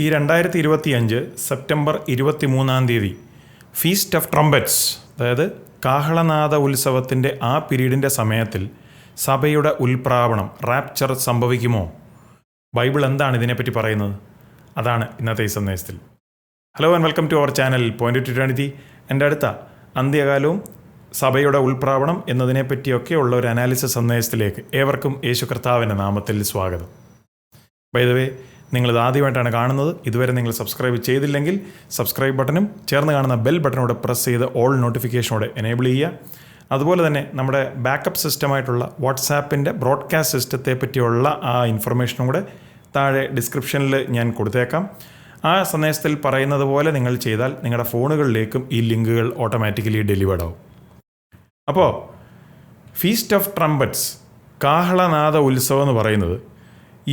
ഈ രണ്ടായിരത്തി ഇരുപത്തി അഞ്ച് സെപ്റ്റംബർ ഇരുപത്തി മൂന്നാം തീയതി ഫീസ്റ്റ് ഓഫ് ട്രംബറ്റ്സ് അതായത് കാഹളനാദ ഉത്സവത്തിന്റെ ആ പീരീഡിന്റെ സമയത്തിൽ സഭയുടെ ഉൽപ്രാവണം റാപ്ചർ സംഭവിക്കുമോ? ബൈബിൾ എന്താണ് ഇതിനെപ്പറ്റി പറയുന്നത്? അതാണ് ഇന്നത്തെ ഈ സന്ദേശത്തിൽ. Hello and welcome to our channel point two twenty എന്റെ അടുത്ത അന്ത്യകാലവും സഭയുടെ ഉൾപ്രാവണം എന്നതിനെപ്പറ്റിയൊക്കെ ഉള്ള ഒരു അനാലിസിസ് സന്ദേശത്തിലേക്ക് ഏവർക്കും യേശു കർത്താവിന്റെ നാമത്തിൽ സ്വാഗതം. വേ നിങ്ങളിത് ആദ്യമായിട്ടാണ് കാണുന്നത്. ഇതുവരെ നിങ്ങൾ സബ്സ്ക്രൈബ് ചെയ്തില്ലെങ്കിൽ സബ്സ്ക്രൈബ് ബട്ടണും ചേർന്ന് കാണുന്ന ബെൽ ബട്ടണോടെ പ്രസ് ചെയ്ത് ഓൾ നോട്ടിഫിക്കേഷനോടെ എനേബിൾ ചെയ്യുക. അതുപോലെ തന്നെ നമ്മുടെ ബാക്കപ്പ് സിസ്റ്റമായിട്ടുള്ള വാട്സാപ്പിന്റെ ബ്രോഡ്കാസ്റ്റ് സിസ്റ്റത്തെ പറ്റിയുള്ള ആ ഇൻഫർമേഷനും കൂടെ താഴെ ഡിസ്ക്രിപ്ഷനിൽ ഞാൻ കൊടുത്തേക്കാം. ആ സന്ദേശത്തിൽ പറയുന്നത് പോലെ നിങ്ങൾ ചെയ്താൽ നിങ്ങളുടെ ഫോണുകളിലേക്കും ഈ ലിങ്കുകൾ ഓട്ടോമാറ്റിക്കലി ഡെലിവേർഡ് ആവും. അപ്പോൾ ഫീസ്റ്റ് ഓഫ് ട്രംപറ്റ്സ് കാഹളനാഥ ഉത്സവം എന്ന് പറയുന്നത്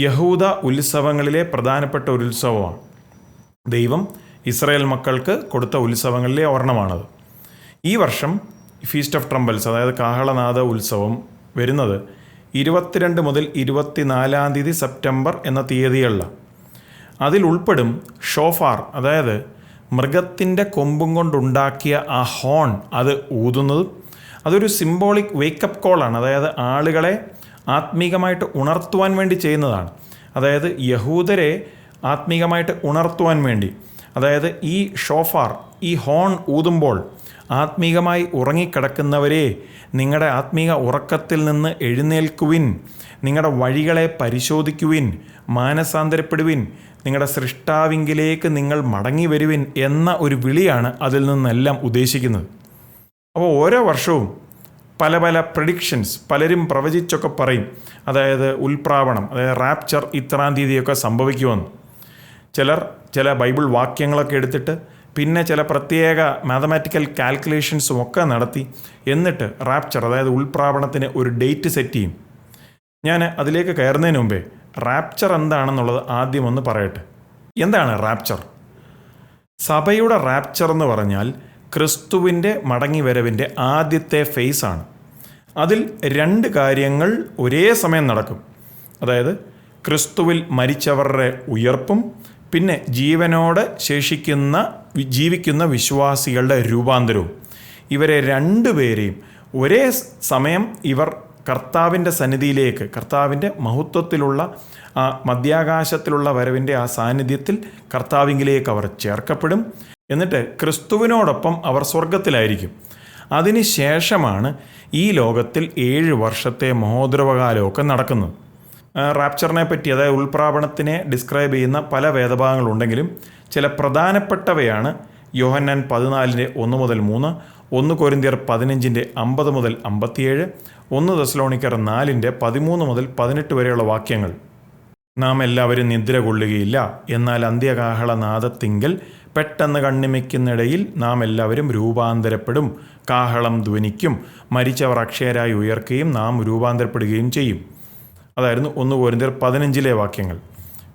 യഹൂദ ഉത്സവങ്ങളിലെ പ്രധാനപ്പെട്ട ഒരു ഉത്സവമാണ്. ദൈവം ഇസ്രായേൽ മക്കൾക്ക് കൊടുത്ത ഉത്സവങ്ങളിലെ ഒരെണ്ണമാണത് ഈ വർഷം ഫീസ്റ്റ് ഓഫ് ട്രംബൽസ് അതായത് കാഹളനാഥ ഉത്സവം വരുന്നത് ഇരുപത്തിരണ്ട് മുതൽ ഇരുപത്തിനാലാം തീയതി സെപ്റ്റംബർ എന്ന തീയതികളിലാണ് അതിൽ ഉൾപ്പെടും ഷോഫാർ അതായത് മൃഗത്തിന്റെ കൊമ്പും കൊണ്ടുണ്ടാക്കിയ ആ ഹോൺ അത് ഊതുന്നതും അതൊരു സിംബോളിക് വേക്കപ്പ് കോളാണ് അതായത് ആളുകളെ ആത്മീകമായിട്ട് ഉണർത്തുവാൻ വേണ്ടി ചെയ്യുന്നതാണ്. അതായത് യഹൂദരെ ആത്മീകമായിട്ട് ഉണർത്തുവാൻ വേണ്ടി. അതായത് ഈ ഷോഫാർ ഈ ഹോൺ ഊതുമ്പോൾ ആത്മീകമായി ഉറങ്ങിക്കിടക്കുന്നവരെ നിങ്ങളുടെ ആത്മീക ഉറക്കത്തിൽ നിന്ന് എഴുന്നേൽക്കുവിൻ. നിങ്ങളുടെ വഴികളെ പരിശോധിക്കുവിൻ. മാനസാന്തരപ്പെടുവിൻ. നിങ്ങളുടെ സൃഷ്ടാവിങ്കിലേക്ക് നിങ്ങൾ മടങ്ങി വരുവിൻ എന്ന ഒരു വിളിയാണ് അതിൽ നിന്നെല്ലാം ഉദ്ദേശിക്കുന്നത്. അപ്പോൾ ഓരോ വർഷവും പല പല പ്രഡിക്ഷൻസ് പലരും പ്രവചിച്ചൊക്കെ പറയും. അതായത് ഉൽപ്രാവണം അതായത് റാപ്ചർ ഇത്രാം തീയതിയൊക്കെ സംഭവിക്കുമെന്ന്. ചിലർ ചില ബൈബിൾ വാക്യങ്ങളൊക്കെ എടുത്തിട്ട് പിന്നെ ചില പ്രത്യേക മാത്തമാറ്റിക്കൽ കാൽക്കുലേഷൻസും ഒക്കെ നടത്തി എന്നിട്ട് റാപ്ചർ അതായത് ഉൾപ്രാവണത്തിന് ഒരു ഡേറ്റ് സെറ്റ് ചെയ്യും. ഞാൻ അതിലേക്ക് കയറുന്നതിന് മുമ്പേ റാപ്ചർ എന്താണെന്നുള്ളത് ആദ്യം ഒന്ന് പറയട്ടെ. എന്താണ് റാപ്ചർ സഭയുടെ റാപ്ചർ എന്ന് പറഞ്ഞാൽ ക്രിസ്തുവിന്റെ മടങ്ങിവരവിന്റെ ആദ്യത്തെ ഫേസാണ് അതിൽ രണ്ട് കാര്യങ്ങൾ ഒരേ സമയം നടക്കും. അതായത് ക്രിസ്തുവിൽ മരിച്ചവരുടെ ഉയർപ്പും പിന്നെ ജീവനോടെ ശേഷിക്കുന്ന ജീവിക്കുന്ന വിശ്വാസികളുടെ രൂപാന്തരവും. ഇവരെ രണ്ടുപേരെയും ഒരേ സമയം ഇവർ കർത്താവിന്റെ സന്നിധിയിലേക്ക് കർത്താവിന്റെ മഹത്വത്തിലുള്ള ആ മധ്യാകാശത്തിലുള്ള വരവിന്റെ ആ സാന്നിധ്യത്തിൽ കർത്താവിങ്കിലേക്ക് അവർ ചേർക്കപ്പെടും. എന്നിട്ട് ക്രിസ്തുവിനോടൊപ്പം അവർ സ്വർഗത്തിലായിരിക്കും അതിനുശേഷമാണ് ഈ ലോകത്തിൽ ഏഴ് വർഷത്തെ മഹോദ്രവകാലമൊക്കെ നടക്കുന്നത്. റാപ്ചറിനെ പറ്റി അതായത് ഉൾപ്രാപണത്തിനെ ഡിസ്ക്രൈബ് ചെയ്യുന്ന പല വേദഭാഗങ്ങളുണ്ടെങ്കിലും ചില പ്രധാനപ്പെട്ടവയാണ് യോഹന്നാൻ പതിനാലിന്റെ ഒന്ന് മുതൽ മൂന്ന് ഒന്ന് കൊരിന്തിയർ പതിനഞ്ചിന്റെ അമ്പത് മുതൽ അമ്പത്തിയേഴ് ഒന്ന് ദസ്ലോണിക്കർ നാലിന്റെ പതിമൂന്ന് മുതൽ പതിനെട്ട് വരെയുള്ള വാക്യങ്ങൾ. നാം എല്ലാവരും നിദ്ര കൊള്ളുകയില്ല. എന്നാൽ അന്ത്യകാഹളനാദത്തിങ്കൽ പെട്ടെന്ന് കണ്ണിമയ്ക്കുന്നിടയിൽ നാം എല്ലാവരും രൂപാന്തരപ്പെടും. കാഹളം ധ്വനിക്കും മരിച്ചവർ അക്ഷയരായി ഉയർക്കുകയും നാം രൂപാന്തരപ്പെടുകയും ചെയ്യും. അതായിരുന്നു ഒന്ന് പോരിന്തർ പതിനഞ്ചിലെ വാക്യങ്ങൾ.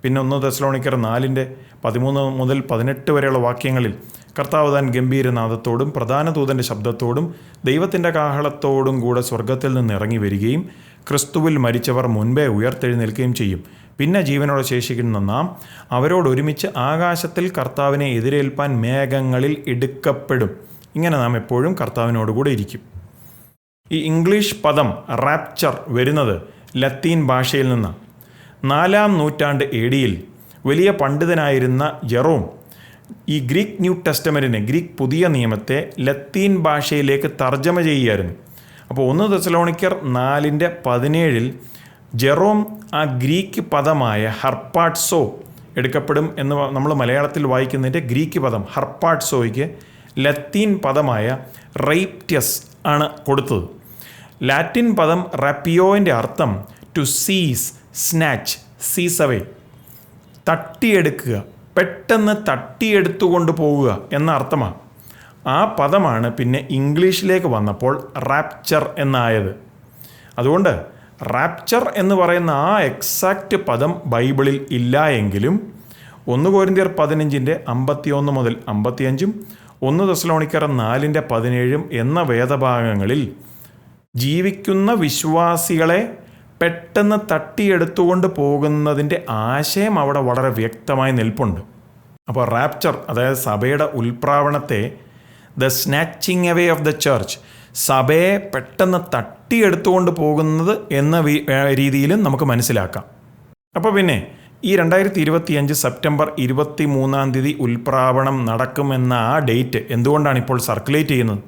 പിന്നെ ഒന്ന് ദശലോണിക്കർ നാലിന്റെ പതിമൂന്ന് മുതൽ പതിനെട്ട് വരെയുള്ള വാക്യങ്ങളിൽ കർത്താവ് താൻ ഗംഭീരനാഥത്തോടും പ്രധാന ദൂതന്റെ ശബ്ദത്തോടും ദൈവത്തിന്റെ കാഹളത്തോടും കൂടെ സ്വർഗത്തിൽ നിന്ന് ഇറങ്ങി വരികയും ക്രിസ്തുവിൽ മരിച്ചവർ മുൻപേ ഉയർത്തെഴുന്നേൽക്കുകയും ചെയ്യും. പിന്നെ ജീവനോടെ ശേഷിക്കുന്ന നാം അവരോട് ഒരുമിച്ച് ആകാശത്തിൽ കർത്താവിനെ എതിരേൽപ്പാൻ മേഘങ്ങളിൽ എടുക്കപ്പെടും. ഇങ്ങനെ നാം എപ്പോഴും കർത്താവിനോടുകൂടെ ഇരിക്കും. ഈ ഇംഗ്ലീഷ് പദം റാപ്ചർ വരുന്നത് ലത്തീൻ ഭാഷയിൽ നിന്നാണ് നാലാം നൂറ്റാണ്ട് എ ഡിയിൽ വലിയ പണ്ഡിതനായിരുന്ന ജെറോം ഈ ഗ്രീക്ക് ന്യൂ ടെസ്റ്റമെന്റിനെ ഗ്രീക്ക് പുതിയ നിയമത്തെ ലത്തീൻ ഭാഷയിലേക്ക് തർജമ ചെയ്യുകയായിരുന്നു. അപ്പോൾ ഒന്ന് തെസലോണിക്കർ നാലിന്റെ പതിനേഴിൽ ജെറോം ആ ഗ്രീക്ക് പദമായ ഹർപ്പാട്സോ എടുക്കപ്പെടും എന്ന് നമ്മൾ മലയാളത്തിൽ വായിക്കുന്നതിന്റെ ഗ്രീക്ക് പദം ഹർപ്പാട്സോയ്ക്ക് ലത്തീൻ പദമായ റൈപ്റ്റ്യസ് ആണ് കൊടുത്തത്. ലാറ്റിൻ പദം റപ്പിയോന്റെ അർത്ഥം to seize snatch seize away തട്ടിയെടുക്കുക പെട്ടെന്ന് തട്ടിയെടുത്തുകൊണ്ട് പോവുക എന്ന അർത്ഥമാണ്. ആ പദമാണ് പിന്നെ ഇംഗ്ലീഷിലേക്ക് വന്നപ്പോൾ റാപ്ചർ എന്നായത്. അതുകൊണ്ട് റാപ്ചർ എന്ന് പറയുന്ന ആ എക്സാക്റ്റ് പദം ബൈബിളിൽ ഇല്ല എങ്കിലും ഒന്ന് കോരിന്തിയർ പതിനഞ്ചിന്റെ അമ്പത്തിയൊന്ന് മുതൽ അമ്പത്തിയഞ്ചും ഒന്ന് ദശലോണിക്കർ നാലിന്റെ പതിനേഴും എന്ന വേദഭാഗങ്ങളിൽ ജീവിക്കുന്ന വിശ്വാസികളെ പെട്ടെന്ന് തട്ടിയെടുത്തുകൊണ്ട് പോകുന്നതിന്റെ ആശയം അവിടെ വളരെ വ്യക്തമായി നിൽപ്പുണ്ട്. അപ്പോൾ റാപ്ചർ അതായത് സഭയുടെ ഉൽപ്രാവണത്തെ the snatching away of the church സഭയെ പെട്ടെന്ന് തട്ടിയെടുത്തുകൊണ്ട് പോകുന്നത് എന്ന രീതിയിലും നമുക്ക് മനസ്സിലാക്കാം. അപ്പോൾ പിന്നെ ഈ രണ്ടായിരത്തി ഇരുപത്തിയഞ്ച് സെപ്റ്റംബർ ഇരുപത്തി മൂന്നാം തീയതി ഉൽപ്രാവണം നടക്കുമെന്ന ആ ഡേറ്റ് എന്തുകൊണ്ടാണ് ഇപ്പോൾ സർക്കുലേറ്റ് ചെയ്യുന്നത്?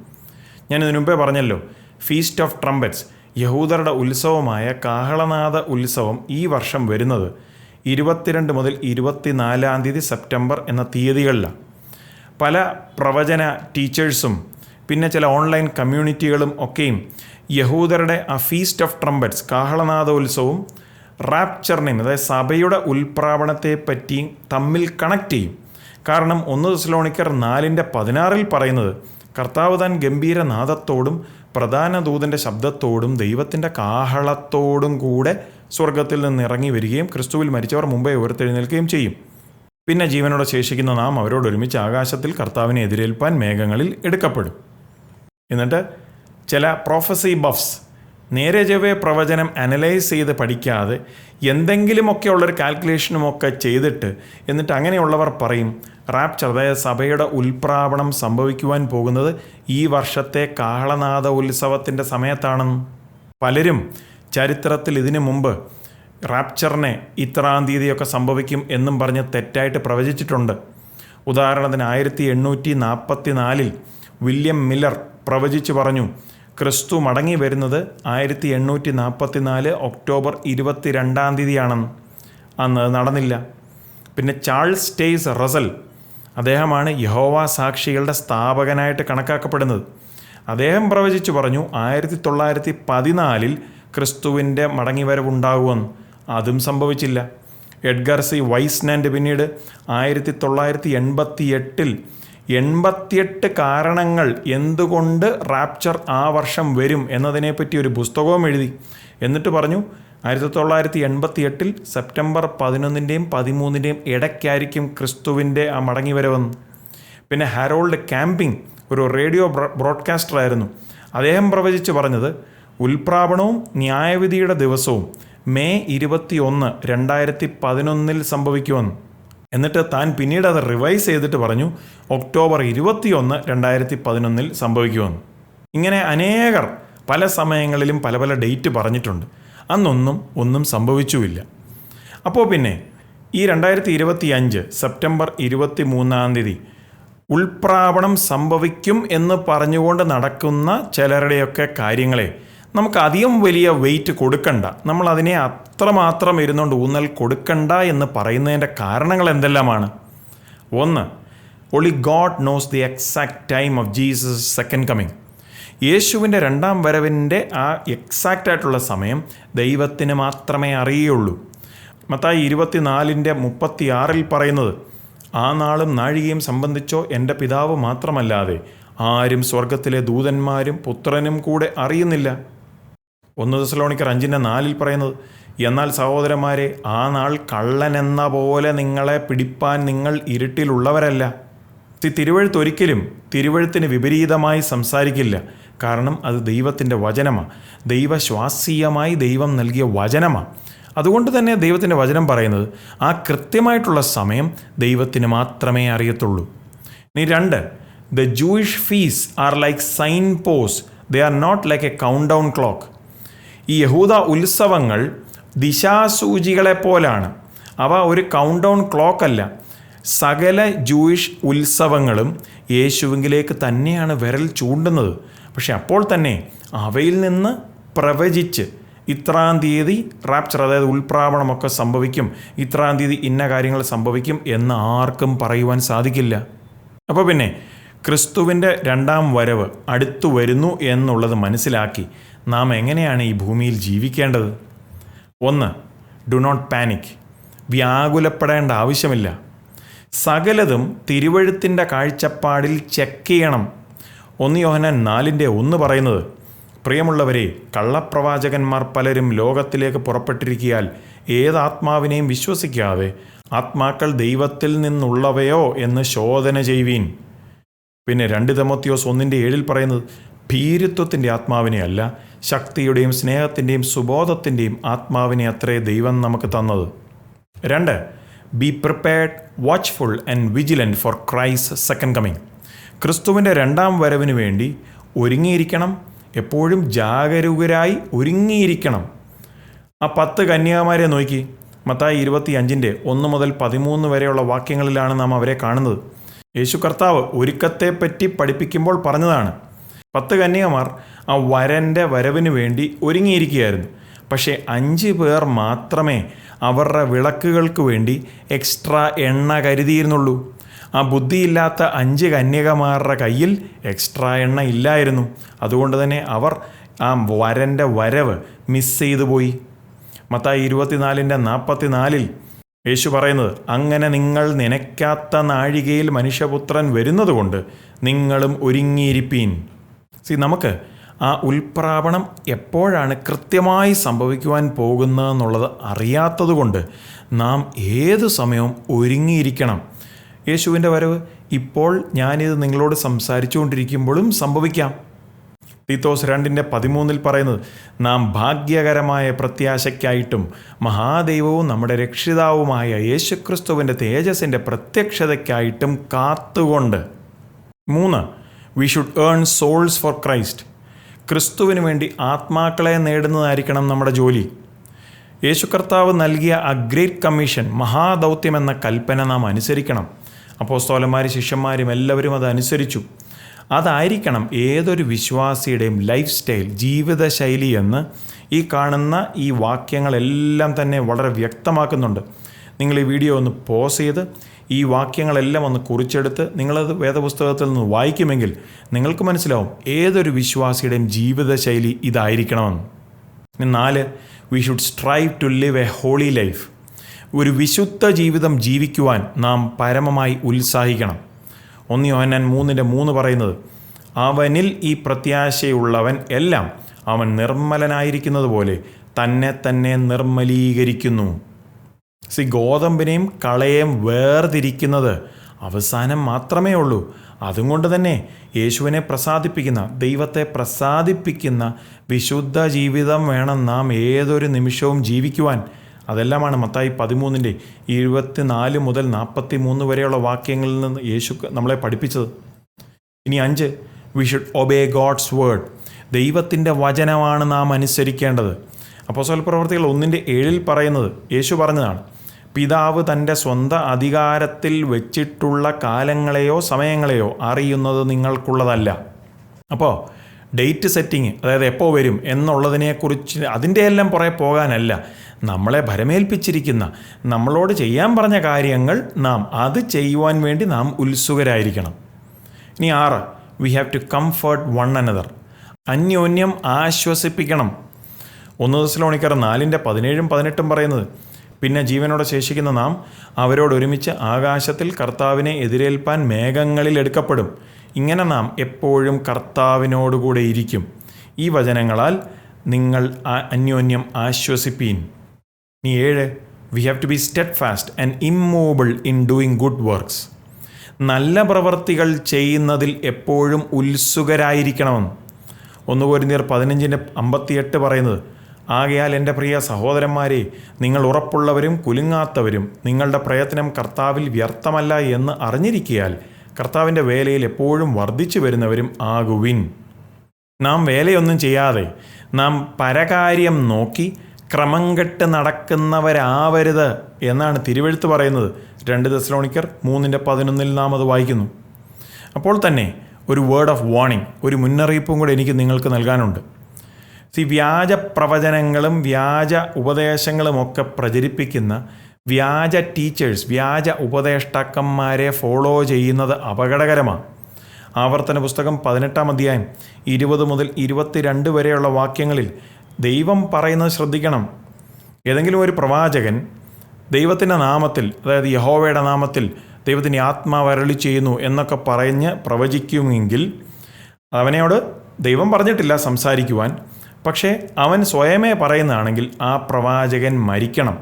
ഞാൻ ഇതിനു മുമ്പേ പറഞ്ഞല്ലോ ഫീസ്റ്റ് ഓഫ് ട്രംപറ്റ്സ് യഹൂദരുടെ ഉത്സവമായ കാഹളനാഥ ഉത്സവം ഈ വർഷം വരുന്നത് ഇരുപത്തിരണ്ട് മുതൽ ഇരുപത്തിനാലാം തീയതി സെപ്റ്റംബർ എന്ന തീയതികളിലാണ്. പല പ്രവചന ടീച്ചേഴ്സും പിന്നെ ചില ഓൺലൈൻ കമ്മ്യൂണിറ്റികളും ഒക്കെയും യഹൂദരുടെ ആ ഫീസ്റ്റ് ഓഫ് ട്രംബറ്റ്സ് കാഹളനാഥ ഉത്സവവും റാപ്ചറിനെയും അതായത് സഭയുടെ ഉൽപ്രാവണത്തെ പറ്റിയും തമ്മിൽ കണക്ട് ചെയ്യും. കാരണം ഒന്ന് ദശലോണിക്കർ നാലിന്റെ പതിനാറിൽ പറയുന്നത് കർത്താവ് താൻ ഗംഭീരനാദത്തോടും പ്രധാന ദൂതന്റെ ശബ്ദത്തോടും ദൈവത്തിന്റെ കാഹളത്തോടും കൂടെ സ്വർഗത്തിൽ നിന്ന് ഇറങ്ങി വരികയും ക്രിസ്തുവിൽ മരിച്ചവർ മുമ്പേ ഉയർത്തെഴുന്നേൽക്കുകയും ചെയ്യും. പിന്നെ ജീവനോടെ ശേഷിക്കുന്ന നാം അവരോടൊരുമിച്ച് ആകാശത്തിൽ കർത്താവിനെ എതിരേൽപ്പാൻ മേഘങ്ങളിൽ എടുക്കപ്പെടും. എന്നിട്ട് ചില പ്രൊഫസി ബഫ്സ് നേരെ ചൊവ്വേ പ്രവചനം അനലൈസ് ചെയ്ത് പഠിക്കാതെ എന്തെങ്കിലുമൊക്കെ ഉള്ളൊരു കാൽക്കുലേഷനും ഒക്കെ ചെയ്തിട്ട് എന്നിട്ട് അങ്ങനെയുള്ളവർ പറയും റാപ്ചർ അതായത് സഭയുടെ ഉൽപ്രാവണം സംഭവിക്കുവാൻ പോകുന്നത് ഈ വർഷത്തെ കാഹളനാഥ ഉത്സവത്തിന്റെ സമയത്താണെന്ന് പലരും ചരിത്രത്തിൽ ഇതിനു മുമ്പ് റാപ്ചറിനെ ഇത്രാം തീയതിയൊക്കെ സംഭവിക്കും എന്നും പറഞ്ഞ് തെറ്റായിട്ട് പ്രവചിച്ചിട്ടുണ്ട്. ഉദാഹരണത്തിന് ആയിരത്തി എണ്ണൂറ്റി നാൽപ്പത്തി നാലിൽ വില്യം മില്ലർ പ്രവചിച്ചു പറഞ്ഞു ക്രിസ്തു മടങ്ങി വരുന്നത് ആയിരത്തി എണ്ണൂറ്റി നാൽപ്പത്തി നാല് ഒക്ടോബർ ഇരുപത്തി രണ്ടാം തീയതിയാണെന്ന് അന്ന് നടന്നില്ല. പിന്നെ ചാൾസ് സ്റ്റേയ്സ് റസൽ അദ്ദേഹമാണ് യഹോവ സാക്ഷികളുടെ സ്ഥാപകനായിട്ട് കണക്കാക്കപ്പെടുന്നത്. അദ്ദേഹം പ്രവചിച്ചു പറഞ്ഞു ആയിരത്തി തൊള്ളായിരത്തി പതിനാലിൽ ക്രിസ്തുവിന്റെ മടങ്ങിവരവുണ്ടാകുമെന്ന് അതും സംഭവിച്ചില്ല. എഡ്ഗർ സി വൈസ്നാൻഡ് പിന്നീട് ആയിരത്തി തൊള്ളായിരത്തി എൺപത്തി എട്ടിൽ എൺപത്തിയെട്ട് കാരണങ്ങൾ എന്തുകൊണ്ട് റാപ്ചർ ആ വർഷം വരും എന്നതിനെപ്പറ്റി ഒരു പുസ്തകവും എഴുതി. എന്നിട്ട് പറഞ്ഞു ആയിരത്തി തൊള്ളായിരത്തി എൺപത്തി എട്ടിൽ സെപ്റ്റംബർ പതിനൊന്നിന്റെയും പതിമൂന്നിന്റെയും ഇടയ്ക്കായിരിക്കും ക്രിസ്തുവിന്റെ ആ മടങ്ങിവരവെന്ന് പിന്നെ ഹാരോൾഡ് ക്യാമ്പിംഗ് ഒരു റേഡിയോ ബ്രോഡ്കാസ്റ്റർ ആയിരുന്നു അദ്ദേഹം പ്രവചിച്ച് പറഞ്ഞത് ഉൽപ്രാപണവും ന്യായവിധിയുടെ ദിവസവും മെയ് ഇരുപത്തി ഒന്ന് രണ്ടായിരത്തി പതിനൊന്നിൽ സംഭവിക്കുമെന്ന്. എന്നിട്ട് താൻ പിന്നീട് അത് റിവൈസ് ചെയ്തിട്ട് പറഞ്ഞു ഒക്ടോബർ ഇരുപത്തിയൊന്ന് രണ്ടായിരത്തി പതിനൊന്നിൽ സംഭവിക്കുമെന്ന്. ഇങ്ങനെ അനേകർ പല സമയങ്ങളിലും പല പല ഡേറ്റ് പറഞ്ഞിട്ടുണ്ട്. അന്നൊന്നും ഒന്നും സംഭവിച്ചുമില്ല അപ്പോൾ പിന്നെ ഈ രണ്ടായിരത്തി ഇരുപത്തി അഞ്ച് സെപ്റ്റംബർ ഇരുപത്തി മൂന്നാം തീയതി ഉൾപ്രാവണം സംഭവിക്കും എന്ന് പറഞ്ഞുകൊണ്ട് നടക്കുന്ന ചിലരുടെയൊക്കെ കാര്യങ്ങളെ നമുക്ക് അധികം വലിയ വെയിറ്റ് കൊടുക്കണ്ട. നമ്മൾ അതിനെ അത്രമാത്രം ഇരുന്നുകൊണ്ട് ഊന്നൽ കൊടുക്കണ്ട എന്ന് പറയുന്നതിന്റെ കാരണങ്ങൾ എന്തെല്ലാമാണ്? ഒന്ന് only God knows the exact time of Jesus second coming യേശുവിന്റെ രണ്ടാം വരവിന്റെ ആ എക്സാക്റ്റ് ആയിട്ടുള്ള സമയം ദൈവത്തിന് മാത്രമേ അറിയുള്ളൂ. മത്തായി ഇരുപത്തിനാലിന്റെ മുപ്പത്തിയാറിൽ പറയുന്നത് ആ നാളും നാഴികയും സംബന്ധിച്ചോ എന്റെ പിതാവ് മാത്രമല്ലാതെ ആരും സ്വർഗത്തിലെ ദൂതന്മാരും പുത്രനും കൂടെ അറിയുന്നില്ല. ഒന്ന് ദിവസലോണിക്കർ അഞ്ചിന്റെ നാലിൽ പറയുന്നത് എന്നാൽ സഹോദരന്മാരെ ആ നാൾ കള്ളനെന്ന പോലെ നിങ്ങളെ പിടിപ്പാൻ നിങ്ങൾ ഇരുട്ടിലുള്ളവരല്ല. തിരുവഴുത്ത് ഒരിക്കലും തിരുവഴുത്തിന് വിപരീതമായി സംസാരിക്കില്ല. കാരണം അത് ദൈവത്തിന്റെ വചനമാണ് ദൈവശ്വാസീയമായി ദൈവം നൽകിയ വചനമാണ് അതുകൊണ്ട് തന്നെ ദൈവത്തിന്റെ വചനം പറയുന്നത് ആ കൃത്യമായിട്ടുള്ള സമയം ദൈവത്തിന് മാത്രമേ അറിയത്തുള്ളൂ. ഇനി രണ്ട് the Jewish feasts are like sign posts. They are not like a count down clock. ഈ യഹൂദ ഉത്സവങ്ങൾ ദിശാസൂചികളെ പോലാണ് അവ ഒരു കൗണ്ട് ഡൗൺ ക്ലോക്ക് അല്ല. സകല ജൂയിഷ് ഉത്സവങ്ങളും യേശുവിങ്കിലേക്ക് തന്നെയാണ് വിരൽ ചൂണ്ടുന്നത്. പക്ഷെ അപ്പോൾ തന്നെ അവയിൽ നിന്ന് പ്രവചിച്ച് ഇത്രാം തീയതി റാപ്ചർ അതായത് ഉൾപ്രാവണമൊക്കെ സംഭവിക്കും. ഇത്രാം തീയതി ഇന്ന കാര്യങ്ങൾ സംഭവിക്കും എന്ന് ആർക്കും പറയുവാൻ സാധിക്കില്ല. അപ്പോൾ പിന്നെ ക്രിസ്തുവിന്റെ രണ്ടാം വരവ് അടുത്തു വരുന്നു എന്നുള്ളത് മനസ്സിലാക്കി നാം എങ്ങനെയാണ് ഈ ഭൂമിയിൽ ജീവിക്കേണ്ടത്? ഒന്ന് ഡു നോട്ട് പാനിക് വ്യാകുലപ്പെടേണ്ട ആവശ്യമില്ല. സകലതും തിരുവഴുത്തിന്റെ കാഴ്ചപ്പാടിൽ ചെക്ക് ചെയ്യണം. ഒന്ന് യോഹനാൻ നാലിന്റെ ഒന്ന് പറയുന്നത് പ്രിയമുള്ളവരെ കള്ളപ്രവാചകന്മാർ പലരും ലോകത്തിലേക്ക് പുറപ്പെട്ടിരിക്കിയാൽ ഏത് ആത്മാവിനെയും വിശ്വസിക്കാതെ ആത്മാക്കൾ ദൈവത്തിൽ നിന്നുള്ളവയോ എന്ന് ശോധന ചെയ്യുവീൻ. പിന്നെ രണ്ട് തെമോത്തിയോസ് ഒന്നിന്റെ ഏഴിൽ പറയുന്നത് ഭീരുത്വത്തിന്റെ ആത്മാവിനെ അല്ല ശക്തിയുടെയും സ്നേഹത്തിന്റെയും സുബോധത്തിന്റെയും ആത്മാവിനെ അത്രേ ദൈവം നമുക്ക് തന്നത്. രണ്ട് be prepared watchful and vigilant for craze second coming ക്രിസ്തുവിന്റെ രണ്ടാം വരവിന് വേണ്ടി ഒരുങ്ങിയിരിക്കണം എപ്പോഴും ജാഗരൂകരായി ഒരുങ്ങിയിരിക്കണം. ആ പത്ത് കന്യാകുമാരെ നോക്കി. മത്തായി ഇരുപത്തി അഞ്ചിന്റെ ഒന്ന് മുതൽ പതിമൂന്ന് വരെയുള്ള വാക്യങ്ങളിലാണ് നാം അവരെ കാണുന്നത്. യേശു കർത്താവ് ഒരുക്കത്തെപ്പറ്റി പഠിപ്പിക്കുമ്പോൾ പറഞ്ഞതാണ് പത്ത് കന്യകമാർ ആ വരന്റെ വരവിന് വേണ്ടി ഒരുങ്ങിയിരിക്കുകയായിരുന്നു. പക്ഷേ അഞ്ച് പേർ മാത്രമേ അവരുടെ വിളക്കുകൾക്ക് വേണ്ടി എക്സ്ട്രാ എണ്ണ കരുതിയിരുന്നുള്ളൂ. ആ ബുദ്ധിയില്ലാത്ത അഞ്ച് കന്യകമാരുടെ കയ്യിൽ എക്സ്ട്രാ എണ്ണ ഇല്ലായിരുന്നു. അതുകൊണ്ട് തന്നെ അവർ ആ വരന്റെ വരവ് മിസ് ചെയ്തു പോയി. മത്തായി ഇരുപത്തിനാലിന്റെ നാൽപ്പത്തിനാലിൽ യേശു പറയുന്നത് അങ്ങനെ നിങ്ങൾ നനയ്ക്കാത്ത നാഴികയിൽ മനുഷ്യപുത്രൻ വരുന്നതുകൊണ്ട് നിങ്ങളും ഒരുങ്ങിയിരിപ്പീൻ. സി നമുക്ക് ആ ഉൽപ്രാപണം എപ്പോഴാണ് കൃത്യമായി സംഭവിക്കുവാൻ പോകുന്നതെന്നുള്ളത് അറിയാത്തതുകൊണ്ട് നാം ഏത് സമയവും ഒരുങ്ങിയിരിക്കണം. യേശുവിന്റെ വരവ് ഇപ്പോൾ ഞാനിത് നിങ്ങളോട് സംസാരിച്ചുകൊണ്ടിരിക്കുമ്പോഴും സംഭവിക്കാം. തീത്തോസ് രണ്ടിന്റെ പതിമൂന്നിൽ പറയുന്നത് നാം ഭാഗ്യകരമായ പ്രത്യാശയ്ക്കായിട്ടും മഹാദൈവവും നമ്മുടെ രക്ഷിതാവുമായ യേശുക്രിസ്തുവിന്റെ തേജസ്സിന്റെ പ്രത്യക്ഷതയ്ക്കായിട്ടും കാത്തുകൊണ്ട്. മൂന്ന് we should earn souls for Christ ക്രിസ്തുവിന് വേണ്ടി ആത്മാക്കളെ നേടുന്നതായിരിക്കണം നമ്മുടെ ജോലി. യേശു കർത്താവ് നൽകിയ ആ ഗ്രേറ്റ് കമ്മീഷൻ മഹാദൗത്യം എന്ന കൽപ്പന നാം അനുസരിക്കണം. അപ്പോസ്തോലന്മാരും ശിഷ്യന്മാരും എല്ലാവരും അത് അനുസരിച്ചു. അതായിരിക്കണം ഏതൊരു വിശ്വാസിയുടെയും ലൈഫ് സ്റ്റൈൽ ജീവിതശൈലി എന്ന് ഈ കാണുന്ന ഈ വാക്യങ്ങളെല്ലാം തന്നെ വളരെ വ്യക്തമാക്കുന്നുണ്ട്. നിങ്ങൾ ഈ വീഡിയോ ഒന്ന് പോസ് ചെയ്ത് ഈ വാക്യങ്ങളെല്ലാം ഒന്ന് കുറിച്ചെടുത്ത് നിങ്ങളത് വേദപുസ്തകത്തിൽ നിന്ന് വായിക്കുമെങ്കിൽ നിങ്ങൾക്ക് മനസ്സിലാവും ഏതൊരു വിശ്വാസിയുടെയും ജീവിതശൈലി ഇതായിരിക്കണമെന്ന്. നാല് we should strive to live a holy life ഒരു വിശുദ്ധ ജീവിതം ജീവിക്കുവാൻ നാം പരമമായി ഉത്സാഹിക്കണം. ഒന്ന് യോഹന്നാൻ മൂന്നിന്റെ മൂന്ന് പറയുന്നത് അവനിൽ ഈ പ്രത്യാശയുള്ളവൻ എല്ലാം അവൻ നിർമ്മലനായിരിക്കുന്നത് പോലെ തന്നെ തന്നെ നിർമ്മലീകരിക്കുന്നു. സി ഗോതമ്പിനെയും കളയെയും വേർതിരിക്കുന്നത് അവസാനം മാത്രമേ ഉള്ളൂ. അതുകൊണ്ട് തന്നെ യേശുവിനെ പ്രസാദിപ്പിക്കുന്ന ദൈവത്തെ പ്രസാദിപ്പിക്കുന്ന വിശുദ്ധ ജീവിതം വേണം നാം ഏതൊരു നിമിഷവും ജീവിക്കുവാൻ. അതെല്ലാമാണ് മത്തായി പതിമൂന്നിന്റെ ഇരുപത്തിനാല് മുതൽ നാൽപ്പത്തി മൂന്ന് വരെയുള്ള വാക്യങ്ങളിൽ നിന്ന് യേശു നമ്മളെ പഠിപ്പിച്ചത്. ഇനി അഞ്ച്. We should obey God's word ദൈവത്തിന്റെ വചനമാണ് നാം അനുസരിക്കേണ്ടത്. അപ്പോൾ പ്രവർത്തികൾ ഒന്നിന്റെ ഏഴിൽ പറയുന്നത് യേശു പറഞ്ഞതാണ്. പിതാവ് തന്റെ സ്വന്തം അധികാരത്തിൽ വെച്ചിട്ടുള്ള കാലങ്ങളെയോ സമയങ്ങളെയോ അറിയുന്നത് നിങ്ങൾക്കുള്ളതല്ല. അപ്പോൾ ഡേറ്റ് സെറ്റിംഗ് അതായത് എപ്പോൾ വരും എന്നുള്ളതിനെക്കുറിച്ച് അതിന്റെ എല്ലാം പുറകെ പോകാനല്ല. നമ്മളെ ഭരമേൽപ്പിച്ചിരിക്കുന്ന നമ്മളോട് ചെയ്യാൻ പറഞ്ഞ കാര്യങ്ങൾ നാം അത് ചെയ്യുവാൻ വേണ്ടി നാം ഉത്സുകരായിരിക്കണം. ഇനി ആറ് we have to comfort one another അന്യോന്യം ആശ്വസിപ്പിക്കണം. ഒന്ന് ദിവസലോണിക്കർ നാലിന്റെ പതിനേഴും പതിനെട്ടും പറയുന്നത് പിന്നെ ജീവനോടെ ശേഷിക്കുന്ന നാം അവരോടൊരുമിച്ച് ആകാശത്തിൽ കർത്താവിനെ എതിരേൽപ്പാൻ മേഘങ്ങളിൽ എടുക്കപ്പെടും. ഇങ്ങനെ നാം എപ്പോഴും കർത്താവിനോടുകൂടെ ഇരിക്കും. ഈ വചനങ്ങളാൽ നിങ്ങൾ അന്യോന്യം ആശ്വസിപ്പീൻ. ഇനി ഏഴ് we have to be steadfast and immovable in doing good works നല്ല പ്രവർത്തികൾ ചെയ്യുന്നതിൽ എപ്പോഴും ഉത്സുകരായിരിക്കണമെന്ന് ഒന്ന് കോരിന്തിയർ പതിനഞ്ചിന്റെ അമ്പത്തിയെട്ട് പറയുന്നത് ആകയാൽ എന്റെ പ്രിയ സഹോദരന്മാരെ നിങ്ങൾ ഉറപ്പുള്ളവരും കുലുങ്ങാത്തവരും നിങ്ങളുടെ പ്രയത്നം കർത്താവിൽ വ്യർത്ഥമല്ല എന്ന് അറിഞ്ഞിരിക്കിയാൽ കർത്താവിന്റെ വേലയിൽ എപ്പോഴും വർദ്ധിച്ചു വരുന്നവരും ആകുവിൻ. നാം വേലയൊന്നും ചെയ്യാതെ നാം പരകാര്യം നോക്കി ക്രമം കെട്ട് നടക്കുന്നവരാവരുത് എന്നാണ് തിരുവെഴുത്ത് പറയുന്നത്. രണ്ട് ദശലോണിക്കർ മൂന്നിന്റെ പതിനൊന്നിൽ നാം അത് വായിക്കുന്നു. അപ്പോൾ തന്നെ ഒരു വേർഡ് ഓഫ് വാർണിംഗ് ഒരു മുന്നറിയിപ്പും കൂടെ എനിക്ക് നിങ്ങൾക്ക് നൽകാനുണ്ട്. സി വ്യാജ പ്രവചനങ്ങളും വ്യാജ ഉപദേശങ്ങളും ഒക്കെ പ്രചരിപ്പിക്കുന്ന വ്യാജ ടീച്ചേഴ്സ് വ്യാജ ഉപദേഷ്ടാക്കന്മാരെ ഫോളോ ചെയ്യുന്നത് അപകടകരമാണ്. ആവർത്തന പുസ്തകം പതിനെട്ടാം അധ്യായം ഇരുപത് മുതൽ ഇരുപത്തിരണ്ട് വരെയുള്ള വാക്യങ്ങളിൽ ദൈവം പറയുന്നത് ശ്രദ്ധിക്കണം. ഏതെങ്കിലും ഒരു പ്രവാചകൻ ദൈവത്തിന്റെ നാമത്തിൽ അതായത് യഹോവയുടെ നാമത്തിൽ ദൈവത്തിന്റെ ആത്മാവരളി ചെയ്യുന്നു എന്നൊക്കെ പറഞ്ഞ് പ്രവചിക്കുമെങ്കിൽ അവനോട് ദൈവം പറഞ്ഞിട്ടില്ല സംസാരിക്കുവാൻ പക്ഷേ അവൻ സ്വയമേ പറയുന്നതാണെങ്കിൽ ആ പ്രവാചകൻ മരിക്കണം.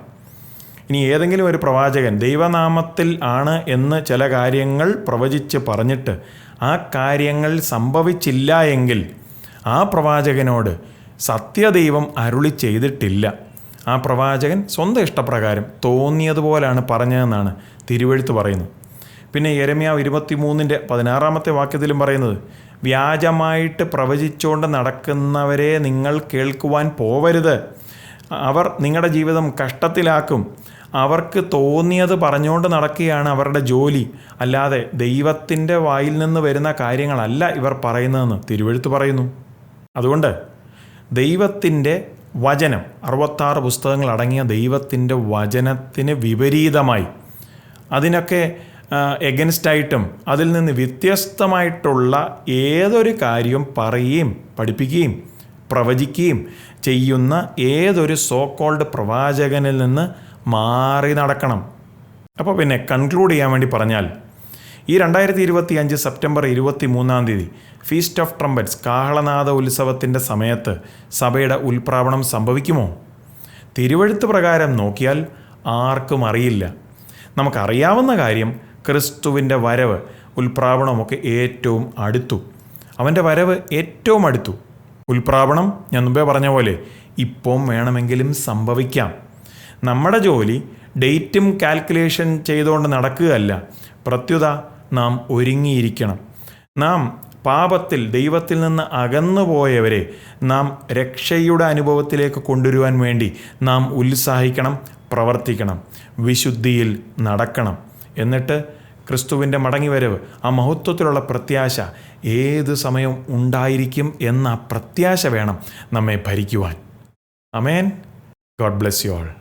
ഇനി ഏതെങ്കിലും ഒരു പ്രവാചകൻ ദൈവനാമത്തിൽ ആണ് എന്ന് ചില കാര്യങ്ങൾ പ്രവചിച്ച് പറഞ്ഞിട്ട് ആ കാര്യങ്ങൾ സംഭവിച്ചില്ല എങ്കിൽ ആ പ്രവാചകനോട് സത്യദൈവം അരുളി ചെയ്തിട്ടില്ല. ആ പ്രവാചകൻ സ്വന്തം ഇഷ്ടപ്രകാരം തോന്നിയതുപോലാണ് പറഞ്ഞതെന്നാണ് തിരുവഴുത്ത് പറയുന്നത്. പിന്നെ യെരമ്യാവ് ഇരുപത്തിമൂന്നിന്റെ പതിനാറാമത്തെ വാക്യത്തിലും പറയുന്നത് വ്യാജമായിട്ട് പ്രവചിച്ചുകൊണ്ട് നടക്കുന്നവരെ നിങ്ങൾ കേൾക്കുവാൻ പോവരുത്. അവർ നിങ്ങളുടെ ജീവിതം കഷ്ടത്തിലാക്കും. അവർക്ക് തോന്നിയത് പറഞ്ഞുകൊണ്ട് നടക്കുകയാണ് അവരുടെ ജോലി. അല്ലാതെ ദൈവത്തിന്റെ വായിൽ നിന്ന് വരുന്ന കാര്യങ്ങളല്ല ഇവർ പറയുന്നതെന്ന് തിരുവഴുത്ത് പറയുന്നു. അതുകൊണ്ട് ദൈവത്തിന്റെ വചനം അറുപത്താറ് പുസ്തകങ്ങൾ അടങ്ങിയ ദൈവത്തിന്റെ വചനത്തിന് വിപരീതമായി. അതിനൊക്കെ എഗൻസ്റ്റായിട്ടും അതിൽ നിന്ന് വ്യത്യസ്തമായിട്ടുള്ള ഏതൊരു കാര്യവും പറയുകയും പഠിപ്പിക്കുകയും പ്രവചിക്കുകയും ചെയ്യുന്ന ഏതൊരു സോ കോൾഡ് പ്രവാചകനിൽ നിന്ന് മാറി നടക്കണം. അപ്പോൾ പിന്നെ കൺക്ലൂഡ് ചെയ്യാൻ വേണ്ടി പറഞ്ഞാൽ ഈ രണ്ടായിരത്തി ഇരുപത്തി അഞ്ച് സെപ്റ്റംബർ ഇരുപത്തി മൂന്നാം തീയതി ഫീസ്റ്റ് ഓഫ് ട്രംബറ്റ്സ് കാഹളനാഥ ഉത്സവത്തിന്റെ സമയത്ത് സഭയുടെ ഉൽപ്രാവണം സംഭവിക്കുമോ? തിരുവഴുത്ത് പ്രകാരം നോക്കിയാൽ ആർക്കും അറിയില്ല. നമുക്കറിയാവുന്ന കാര്യം ക്രിസ്തുവിന്റെ വരവ് ഉൽപ്രാവണമൊക്കെ ഏറ്റവും അടുത്തു. അവന്റെ വരവ് ഏറ്റവും അടുത്തു. ഉൽപ്രാവണം ഞാൻ മുമ്പേ പറഞ്ഞ പോലെ ഇപ്പം വേണമെങ്കിലും സംഭവിക്കാം. നമ്മുടെ ജോലി ഡേറ്റും കാൽക്കുലേഷൻ ചെയ്തുകൊണ്ട് നടക്കുകയല്ല. പ്രത്യുത നാം ഒരുങ്ങിയിരിക്കണം. നാം പാപത്തിൽ ദൈവത്തിൽ നിന്ന് അകന്നുപോയവരെ നാം രക്ഷയുടെ അനുഭവത്തിലേക്ക് കൊണ്ടുവരുവാൻ വേണ്ടി നാം ഉത്സാഹിക്കണം പ്രവർത്തിക്കണം വിശുദ്ധിയിൽ നടക്കണം. എന്നിട്ട് ക്രിസ്തുവിന്റെ മടങ്ങിവരവ് ആ മഹത്വത്തിലുള്ള പ്രത്യാശ ഏത് സമയവും ഉണ്ടായിരിക്കും എന്ന പ്രത്യാശ വേണം നമ്മെ ഭരിക്കുവാൻ. Amen God bless you all.